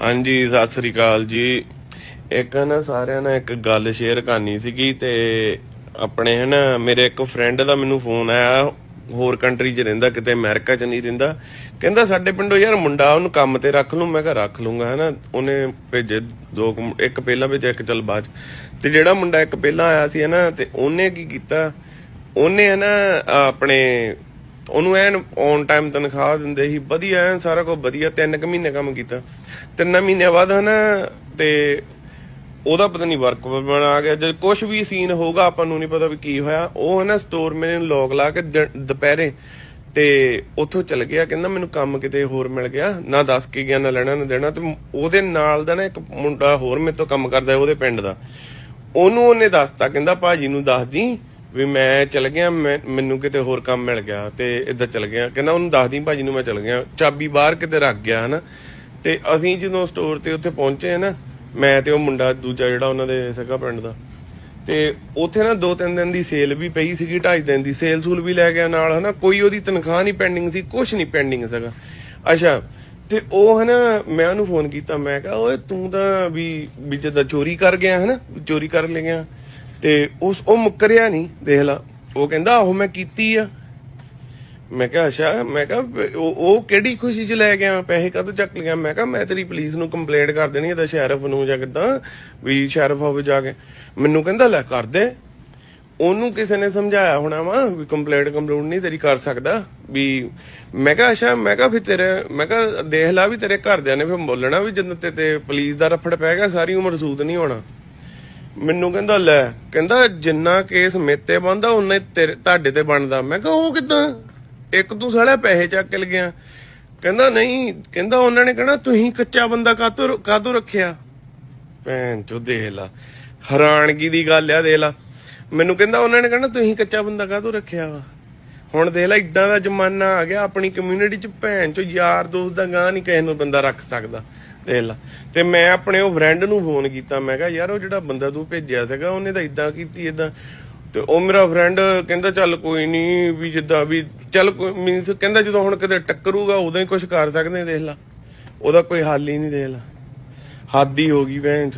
ਹਾਂਜੀ, ਸਤਿ ਸ੍ਰੀ ਅਕਾਲ ਜੀ। ਇੱਕ ਨਾ ਸਾਰਿਆਂ ਨਾਲ ਇੱਕ ਗੱਲ ਸ਼ੇਅਰ ਕਰਨੀ ਸੀਗੀ ਤੇ ਆਪਣੇ ਹੈ ਮੇਰੇ ਇੱਕ ਫਰੈਂਡ ਦਾ ਮੈਨੂੰ ਫੋਨ ਆਇਆ, ਹੋਰ ਕੰਟਰੀ 'ਚ ਰਹਿੰਦਾ, ਕਿਤੇ ਅਮਰੀਕਾ 'ਚ ਨਹੀਂ ਰਹਿੰਦਾ। ਕਹਿੰਦਾ, ਸਾਡੇ ਪਿੰਡੋਂ ਯਾਰ ਮੁੰਡਾ, ਉਹਨੂੰ ਕੰਮ ਤੇ ਰੱਖ ਲੂੰ ਮੈਂ ਕਿਹਾ, ਰੱਖ ਲੂੰਗਾ ਹੈ ਉਹਨੇ ਭੇਜੇ ਦੋ ਕੁ ਮੁੰ- ਇੱਕ ਪਹਿਲਾਂ ਭੇਜਿਆ, ਇੱਕ ਚੱਲ ਬਾਅਦ 'ਚ। ਤੇ ਜਿਹੜਾ ਮੁੰਡਾ ਇੱਕ ਪਹਿਲਾਂ ਆਇਆ ਸੀ ਹਨਾ, ਤੇ ਉਹਨੇ ਕੀ ਕੀਤਾ? ਉਹਨੇ ਹੈ ਆਪਣੇ ਉਹਨੂੰ ਐਨ ਔਨ ਟਾਈਮ ਤਨਖਾਹ ਦਿੰਦੇ ਸੀ, ਵਧੀਆ ਐਨ ਸਾਰਾ ਕੁਝ ਵਧੀਆ, ਤਿੰਨ ਕੁ ਮਹੀਨੇ ਕੰਮ ਕੀਤਾ। ਤਿੰਨ ਮਹੀਨੇ ਬਾਅਦ ਹਨਾ, ਤੇ ਉਹਦਾ ਪਤਾ ਨਹੀਂ ਵਰਕ ਬਣਾ ਗਿਆ। ਜੇ ਕੁਝ ਵੀ ਸੀਨ ਹੋਊਗਾ, ਆਪਾਂ ਨੂੰ ਨਹੀਂ ਪਤਾ ਵੀ ਕੀ ਹੋਇਆ। ਉਹ ਹਨਾ ਸਟੋਰ ਮੈਨੇ ਨੂੰ ਲੋਕ ਲਾ ਕੇ ਦੁਪਹਿਰੇ ਤੇ ਉੱਥੋਂ ਚਲ ਗਿਆ। ਕਹਿੰਦਾ ਮੈਨੂੰ ਕੰਮ ਕਿਤੇ ਹੋਰ ਮਿਲ ਗਿਆ। ਨਾ ਦੱਸ ਕੇ ਗਿਆ, ਨਾ ਲੈਣਾ, ਨਾ ਦੇਣਾ। ਤੇ ਉਹਦੇ ਨਾਲ ਦਾ ਨਾ ਇੱਕ ਮੁੰਡਾ ਹੋਰ ਮੇਰੇ ਤੋਂ ਕੰਮ ਕਰਦਾ ਉਹਦੇ ਪਿੰਡ ਦਾ। ਉਹਨੂੰ ਉਹਨੇ ਦੱਸਤਾ। ਕਹਿੰਦਾ ਭਾਜੀ ਨੂੰ ਦੱਸ ਦੀ ਵੀ ਮੈਂ ਚਲ ਗਿਆ ਮੈਨੂੰ ਕਿਤੇ ਹੋਰ ਕੰਮ ਮਿਲ ਗਿਆ ਤੇ ਇੱਧਰ ਚਲ ਗਿਆ। ਕਹਿੰਦਾ ਉਹਨੂੰ ਦੱਸ ਦੀ ਭਾਜੀ ਨੂੰ ਮੈਂ ਚਲ ਗਿਆ। ਚਾਬੀ ਬਾਹਰ ਕਿਤੇ ਰੱਖ ਗਿਆ, ਹਨਾ। ਤੇ ਅਸੀਂ ਜਦੋਂ ਸਟੋਰ ਤੇ ਉੱਥੇ ਪਹੁੰਚੇ ਨਾ ਮੈਂ ਤੇ ਉਹ ਮੁੰਡਾ ਦੂਜਾ ਜਿਹੜਾ ਉਹਨਾਂ ਦੇ ਸਗਾ ਪਿੰਡ ਦਾ। ਤੇ ਉੱਥੇ ਨਾ ਦੋ ਤਿੰਨ ਦਿਨ ਦੀ ਸੇਲ ਵੀ ਪਈ ਸੀਗੀ, ਢਾਈ ਦਿਨ ਦੀ। ਸੇਲ ਸੂਲ ਵੀ ਲੈ ਗਿਆ ਨਾਲ, ਹਨਾ। ਕੋਈ ਉਹਦੀ ਤਨਖਾਹ ਨਹੀਂ ਪੈਂਡਿੰਗ ਸੀ ਕੁਝ ਨਹੀਂ ਪੈਂਡਿੰਗ ਸੀਗਾ। ਅੱਛਾ, ਤੇ ਉਹ, ਹਨਾ, ਮੈਂ ਉਹਨੂੰ ਫੋਨ ਕੀਤਾ, ਮੈਂ ਕਿਹਾ, ਓਏ, ਤੂੰ ਤਾਂ ਵੀ ਵੀ ਜਿੱਦਾਂ ਚੋਰੀ ਕਰ ਗਿਆ, ਹਨਾ, ਚੋਰੀ ਕਰ ਲੈ ਗਿਆ ਤੇ ਉਸ ਉਹ ਮੁੱਕਰਿਆ ਨਹੀਂ, ਦੇਖ ਲਾ। ਉਹ ਕਹਿੰਦਾ, ਆਹੋ, ਮੈਂ ਕੀਤੀ ਆ। ਮੈਂ ਕਿਹਾ, ਅੱਛਾ। ਮੈਂ ਕਿਹਾ ਉਹ ਉਹ ਕਿਹੜੀ ਖੁਸ਼ੀ ਚ ਲੈ ਗਿਆ ਪੈਸੇ ਕਦੋਂ ਚੱਕ ਲਿਆ ਮੈਂ ਕਿਹਾ, ਮੈਂ ਤੇਰੀ ਪੁਲਿਸ ਨੂੰ ਕੰਪਲੇਂਟ ਕਰ ਦੇਣੀ ਹੈ ਸ਼ੈਰਫ ਨੂੰ ਜਾਂ ਕਿਦਾਂ, ਵੀ ਸ਼ੈਰਫ ਹੋਵੇ ਜਾ ਕੇ। ਮੈਨੂੰ ਕਹਿੰਦਾ, ਲੈ, ਕਰ ਦੇ। ਉਹਨੂੰ ਕਿਸੇ ਨੇ ਸਮਝਾਇਆ ਹੋਣਾ ਵਾ, ਵੀ ਕੰਪਲੇਂਟ ਕੰਪਲੂਟ ਨਹੀਂ ਤੇਰੀ ਕਰ ਸਕਦਾ, ਵੀ ਮੈਂ ਕਿਹਾ, ਅੱਛਾ। ਮੈਂ ਕਿਹਾ, ਫਿਰ ਤੇਰੇ, ਮੈਂ ਕਿਹਾ, ਦੇਖ ਲੈ ਵੀ ਤੇਰੇ ਘਰਦਿਆਂ ਨੇ ਫਿਰ ਬੋਲਣਾ ਵੀ ਜਦੋਂ ਤੇ ਤੇ ਪੁਲਿਸ ਦਾ ਰਫੜ ਪੈ ਗਿਆ, ਸਾਰੀ ਉਮਰ ਸੂਤ ਨਹੀਂ ਹੋਣਾ। ਮੈਨੂੰ ਕਹਿੰਦਾ, ਲੈ। ਕਹਿੰਦਾ, ਜਿੰਨਾ ਕੇਸ ਮੇਤੇ ਬੰਦਾ ਉਹਨੇ ਤੇਰੇ, ਤੁਹਾਡੇ ਤੇ ਬਣਦਾ। ਮੈਂ ਕਿਹਾ, ਉਹ ਕਿਦਾਂ? ਇੱਕ ਤੂੰ ਸਾਲਾ ਪੈਸੇ ਚੱਕ ਕੇ ਲਗਿਆ ਕਹਿੰਦਾ, ਨਹੀਂ। ਕਹਿੰਦਾ, ਉਹਨਾਂ ਨੇ ਕਹਿਣਾ, ਤੁਸੀਂ ਕੱਚਾ ਬੰਦਾ ਕਾਤੋਂ ਕਾਤੋਂ ਰੱਖਿਆ? ਭੈਣ ਚੋ ਦੇਖ ਲਾ। ਹੈਰਾਨਗੀ ਦੀ ਗੱਲ ਆ, ਦੇਖ ਲਾ। ਮੈਨੂੰ ਕਹਿੰਦਾ, ਉਹਨਾਂ ਨੇ ਕਹਿਣਾ, ਤੁਸੀਂ ਕੱਚਾ ਬੰਦਾ ਕਾਤੋਂ ਰੱਖਿਆ ਵਾ? ਹੁਣ ਦੇਖ ਲੈ, ਇਦਾਂ ਦਾ ਜ਼ਮਾਨਾ ਆ ਗਿਆ, ਆਪਣੀ ਕਮਿਊਨਿਟੀ ਚ ਭੈਣ ਚੋ ਯਾਰ ਦੋਸਤ ਦਾ ਗਾਂ ਨਹੀਂ ਕਿਸੇ ਨੂੰ ਬੰਦਾ ਰੱਖ ਸਕਦਾ। ਦੇਖ ਲਾ। ਤੇ ਮੈਂ ਆਪਣੇ ਉਹ ਫਰੈਂਡ ਨੂੰ ਫੋਨ ਕੀਤਾ ਮੈਂ ਕਿਹਾ ਯਾਰ ਉਹ ਜਿਹੜਾ ਬੰਦਾ ਤੂੰ ਭੇਜਿਆ ਸੀਗਾ ਉਹਨੇ ਤਾਂ ਇਦਾਂ ਕੀਤੀ ਇਦਾਂ ਤੇ ਉਹ ਮੇਰਾ ਫਰੈਂਡ ਕਹਿੰਦਾ ਚੱਲ ਕੋਈ ਨਹੀਂ ਵੀ ਜਿੱਦਾਂ ਵੀ ਚੱਲ ਕੋਈ ਮੀਨਸ ਕਹਿੰਦਾ ਜਦੋਂ ਹੁਣ ਕਿਤੇ ਟੱਕਰੂਗਾ ਉਦੋਂ ਹੀ ਕੁਝ ਕਰ ਸਕਦੇ ਆ, ਦੇਖ ਲਾ। ਉਹਦਾ ਕੋਈ ਹੱਲ ਹੀ ਨਹੀਂ ਦੇਖ ਲਾ। ਹੱਦ ਹੀ ਹੋ ਗਈ ਭੈਣ